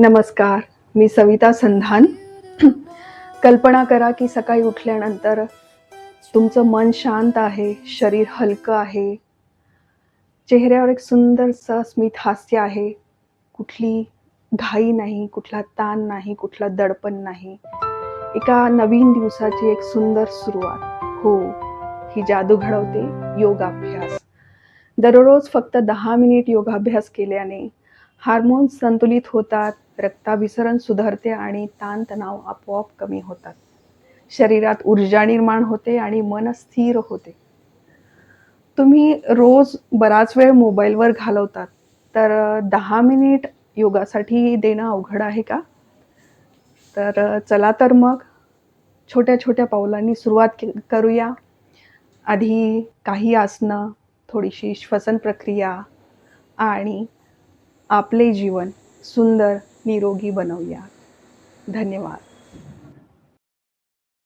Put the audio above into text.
नमस्कार मी सविता संधान. कल्पना करा की सकाळी उठल्यानंतर तुमचं मन शांत आहे शरीर हलकं आहे. चेहऱ्यावर एक सुंदरसं स्मित हास्य आहे. कुठली घाई नाही कुठला ताण नाही कुठला दडपण नाही. एका नवीन दिवसाची एक सुंदर सुरुवात. हो ही जादू घडवते योगाभ्यास. दररोज फक्त दहा मिनिट योगाभ्यास केल्याने हार्मोन्स संतुलित होतात रक्ताभिसरण सुधारते आणि ताणतणाव आपोआप कमी होतात. शरीरात ऊर्जा निर्माण होते आणि मन स्थिर होते. तुम्ही रोज बराच वेळ मोबाईलवर घालवतात तर दहा मिनिट योगासाठी देणं अवघड आहे का? तर चला तर मग छोट्या छोट्या पावलांनी सुरुवात करूया. आधी काही आसनं थोडीशी श्वसन प्रक्रिया आणि आपले जीवन सुंदर निरोगी बनवूया. धन्यवाद.